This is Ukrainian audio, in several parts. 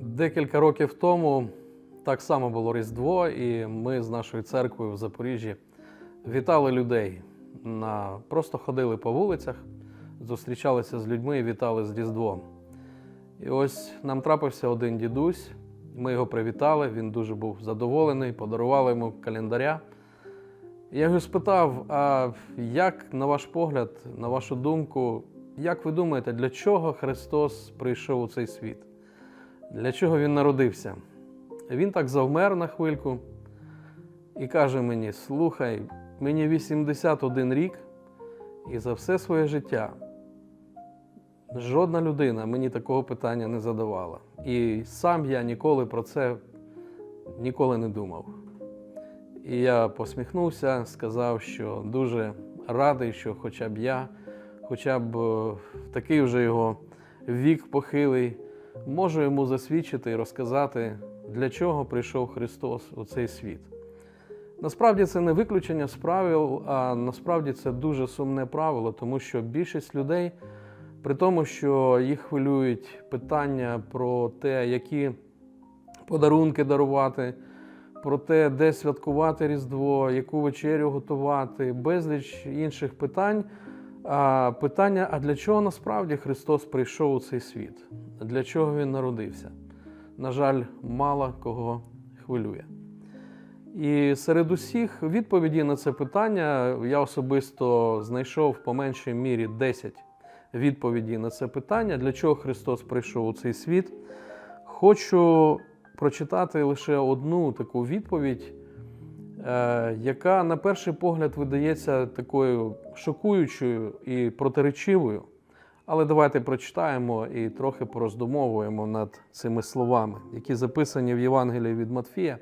Декілька років тому так само було Різдво, і ми з нашою церквою в Запоріжжі вітали людей. На... Просто ходили по вулицях, зустрічалися з людьми і вітали з Різдвом. І ось нам трапився один дідусь. Ми його привітали, він дуже був задоволений, подарували йому календаря. Я його спитав: а як, на ваш погляд, на вашу думку, як ви думаєте, для чого Христос прийшов у цей світ? Для чого він народився? Він так завмер на хвильку і каже мені: слухай, мені 81 рік, і за все своє життя жодна людина мені такого питання не задавала. І сам я ніколи про це ніколи не думав. І я посміхнувся, сказав, що дуже радий, що хоча б я, хоча б е, такий вже його вік похилий, можу йому засвідчити і розказати, для чого прийшов Христос у цей світ. Насправді це не виключення з правил, а насправді це дуже сумне правило, тому що більшість людей, при тому, що їх хвилюють питання про те, які подарунки дарувати, про те, де святкувати Різдво, яку вечерю готувати, безліч інших питань. Питання: а для чого насправді Христос прийшов у цей світ? Для чого Він народився? На жаль, мало кого хвилює. І серед усіх відповідей на це питання я особисто знайшов по меншій мірі 10 відповідей на це питання, для чого Христос прийшов у цей світ. Хочу прочитати лише одну таку відповідь, яка на перший погляд видається такою шокуючою і протиречивою. Але давайте прочитаємо і трохи пороздумовуємо над цими словами, які записані в Євангелії від Матфія,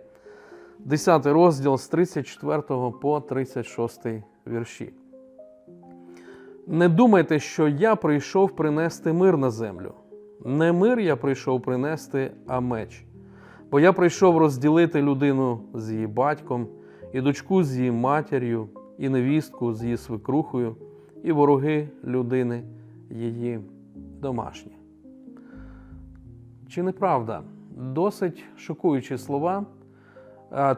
10 розділ з 34 по 36 вірші. Не думайте, що я прийшов принести мир на землю. Не мир я прийшов принести, а меч. Бо я прийшов розділити людину з її батьком, і дочку з її матір'ю, і невістку з її свекрухою, і вороги людини її домашні. Чи не правда? Досить шокуючі слова.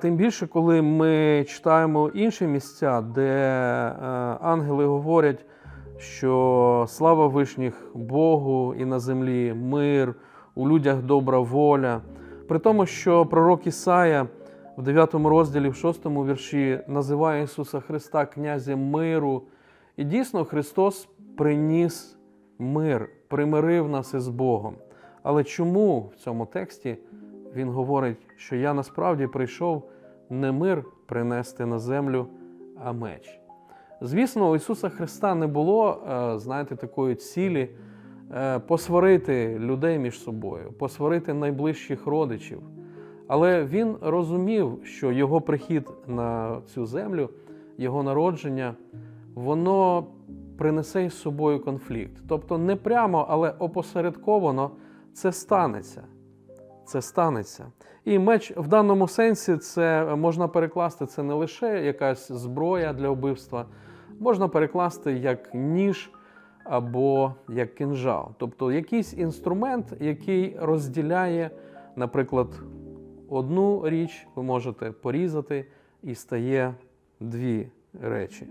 Тим більше, коли ми читаємо інші місця, де е, ангели говорять, що слава вишніх Богу і на землі мир, у людях добра воля. При тому, що пророк Ісая в 9 розділі, в 6 вірші називає Ісуса Христа князем миру. І дійсно Христос приніс мир, примирив нас із Богом. Але чому в цьому тексті Він говорить, що я насправді прийшов не мир принести на землю, а меч? Звісно, у Ісуса Христа не було, е, знаєте, такої цілі е, посварити людей між собою, посварити найближчих родичів. Але Він розумів, що Його прихід на цю землю, Його народження, воно принесе із собою конфлікт. Тобто не прямо, але опосередковано це станеться. Це станеться. І меч в даному сенсі це можна перекласти це не лише якась зброя для вбивства, можна перекласти як ніж або як кинжал. Тобто якийсь інструмент, який розділяє, наприклад, одну річ ви можете порізати і стає дві речі.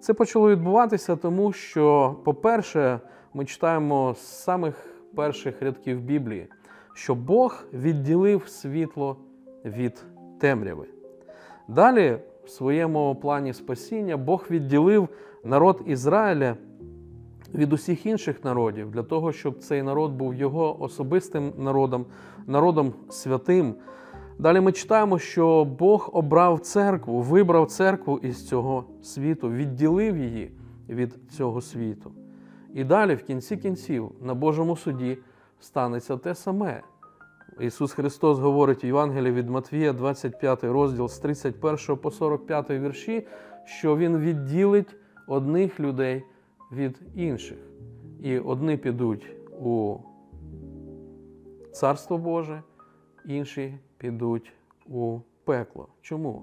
Це почало відбуватися, тому що, по-перше, ми читаємо з самих перших рядків Біблії, що Бог відділив світло від темряви. Далі, в своєму плані спасіння, Бог відділив народ Ізраїля від усіх інших народів для того, щоб цей народ був його особистим народом, народом святим. Далі ми читаємо, що Бог обрав церкву, вибрав церкву із цього світу, відділив її від цього світу. І далі, в кінці кінців, на Божому суді станеться те саме. Ісус Христос говорить у Євангелії від Матвія, 25 розділ з 31 по 45 вірші, що Він відділить одних людей від інших. І одні підуть у Царство Боже, інші підуть у пекло. Чому?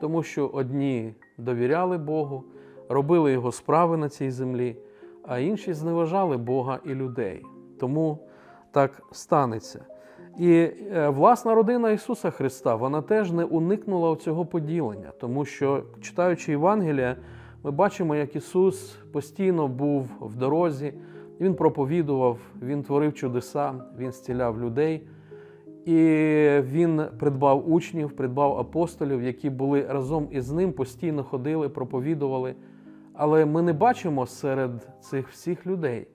Тому що одні довіряли Богу, робили Його справи на цій землі, а інші зневажали Бога і людей. Тому так станеться. І е, власна родина Ісуса Христа вона теж не уникнула цього поділення, тому що, читаючи Євангелія, ми бачимо, як Ісус постійно був в дорозі, Він проповідував, Він творив чудеса, Він зціляв людей. І він придбав учнів, придбав апостолів, які були разом із ним, постійно ходили, проповідували. Але ми не бачимо серед цих всіх людей,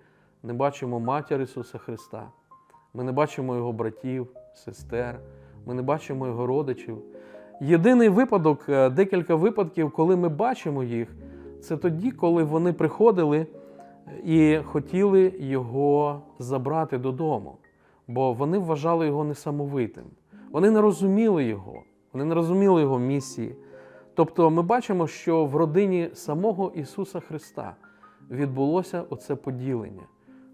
не бачимо матір Ісуса Христа. Ми не бачимо його братів, сестер, ми не бачимо його родичів. Єдиний випадок, е, декілька випадків, коли ми бачимо їх, це тоді, коли вони приходили і хотіли його забрати додому, бо вони вважали його несамовитим. Вони не розуміли його, вони не розуміли його місії. Тобто ми бачимо, що в родині самого Ісуса Христа відбулося оце поділення,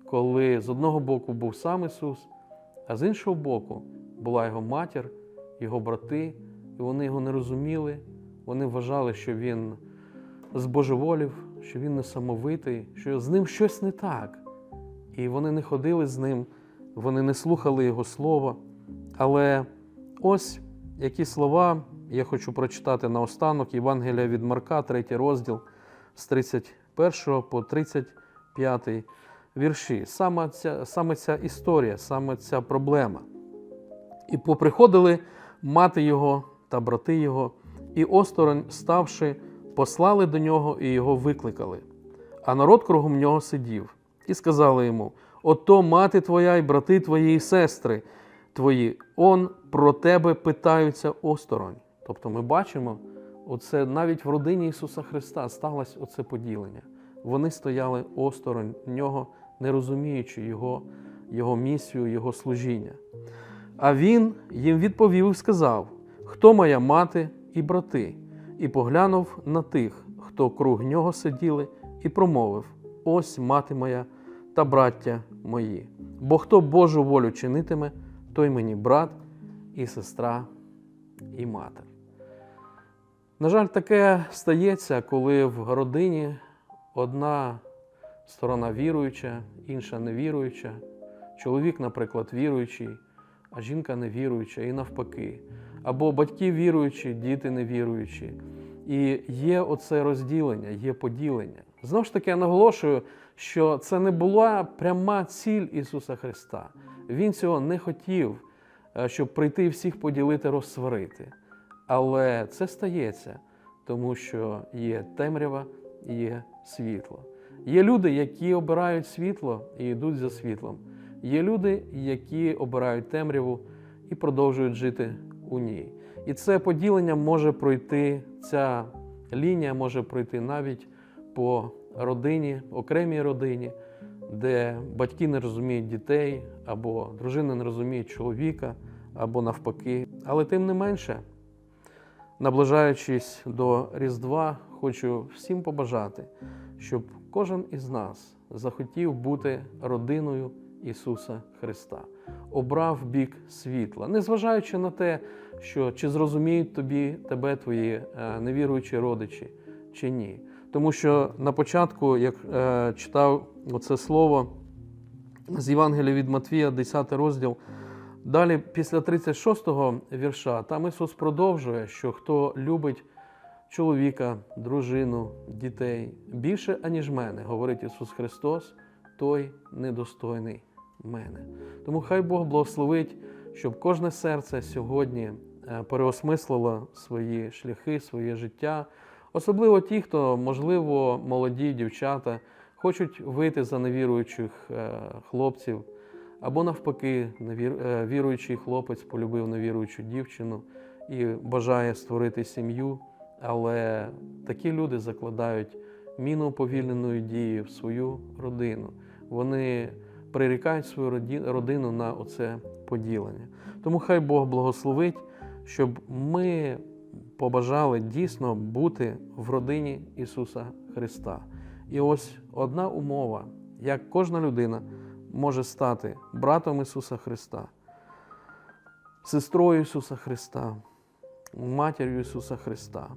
коли з одного боку був сам Ісус, а з іншого боку була його матір, його брати, і вони його не розуміли. Вони вважали, що він збожеволів, що він несамовитий, що з ним щось не так. І вони не ходили з ним, вони не слухали Його слова. Але ось які слова я хочу прочитати наостанок Євангелія від Марка, 3 розділ з 31 по 35 вірші. Саме ця, саме ця історія, саме ця проблема. І поприходили мати його та брати його, і осторонь, ставши, послали до нього і його викликали. А народ кругом нього сидів, і сказали йому: Ото мати твоя і брати твої, і сестри твої, он про тебе питаються осторонь. Тобто ми бачимо, оце навіть в родині Ісуса Христа сталося оце поділення. Вони стояли осторонь нього, не розуміючи Його, Його місію, Його служіння. А він їм відповів і сказав: Хто моя мати і брати? І поглянув на тих, хто круг нього сиділи, і промовив: Ось мати моя та браття мої. Бо хто Божу волю чинитиме, той мені брат і сестра, і матер. На жаль, таке стається, коли в родині одна сторона віруюча, інша невіруюча. Чоловік, наприклад, віруючий, а жінка невіруюча, і навпаки. Або батьки віруючі, діти невіруючі. І є оце розділення, є поділення. Знову ж таки, я наголошую, що це не була пряма ціль Ісуса Христа. Він цього не хотів, е, щоб прийти і всіх поділити, розсварити. Але це стається, тому що є темрява є світло. Є люди, які обирають світло і йдуть за світлом. Є люди, які обирають темряву і продовжують жити у ній. І це поділення може пройти, ця лінія може пройти навіть по родині, окремій родині, де батьки не розуміють дітей, або дружина не розуміє чоловіка, або навпаки. Але тим не менше, наближаючись до Різдва, хочу всім побажати, щоб кожен із нас захотів бути родиною Ісуса Христа, обрав бік світла, незважаючи на те, що чи зрозуміють тобі тебе твої е, невіруючі родичі, чи ні. Тому що на початку, як е, читав оце слово з Євангелія від Матвія, 10 розділ, далі, після 36-го вірша, там Ісус продовжує, що хто любить чоловіка, дружину, дітей більше, аніж мене, говорить Ісус Христос, той недостойний мене. Тому хай Бог благословить, щоб кожне серце сьогодні е, переосмислило свої шляхи, своє життя. Особливо ті, хто, можливо, молоді дівчата хочуть вийти за невіруючих е, хлопців, або навпаки, е, віруючий хлопець полюбив невіруючу дівчину і бажає створити сім'ю. Але такі люди закладають міну повільненої дії в свою родину. Вони прирікають свою родину на оце поділення. Тому хай Бог благословить, щоб ми побажали дійсно бути в родині Ісуса Христа. І ось одна умова, як кожна людина може стати братом Ісуса Христа, сестрою Ісуса Христа, матір'ю Ісуса Христа.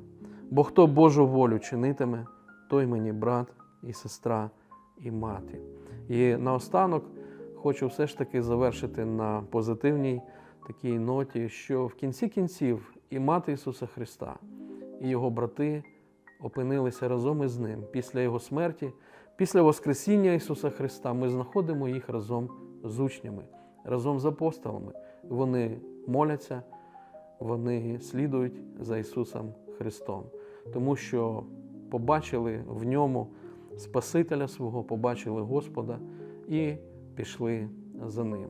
Бо хто Божу волю чинитиме, той мені брат і сестра і мати. І наостанок хочу все ж таки завершити на позитивній такій ноті, що в кінці кінців і мати Ісуса Христа, і його брати опинилися разом із Ним після Його смерті, після Воскресіння Ісуса Христа. Ми знаходимо їх разом з учнями, разом з апостолами. Вони моляться, вони слідують за Ісусом Христом, тому що побачили в ньому Спасителя свого, побачили Господа і пішли за ним.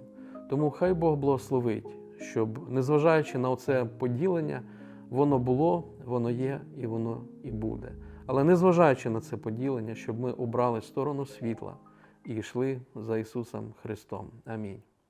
Тому хай Бог благословить, щоб, незважаючи на оце поділення, воно було, воно є і воно і буде. Але незважаючи на це поділення, щоб ми обрали сторону світла і йшли за Ісусом Христом. Амінь.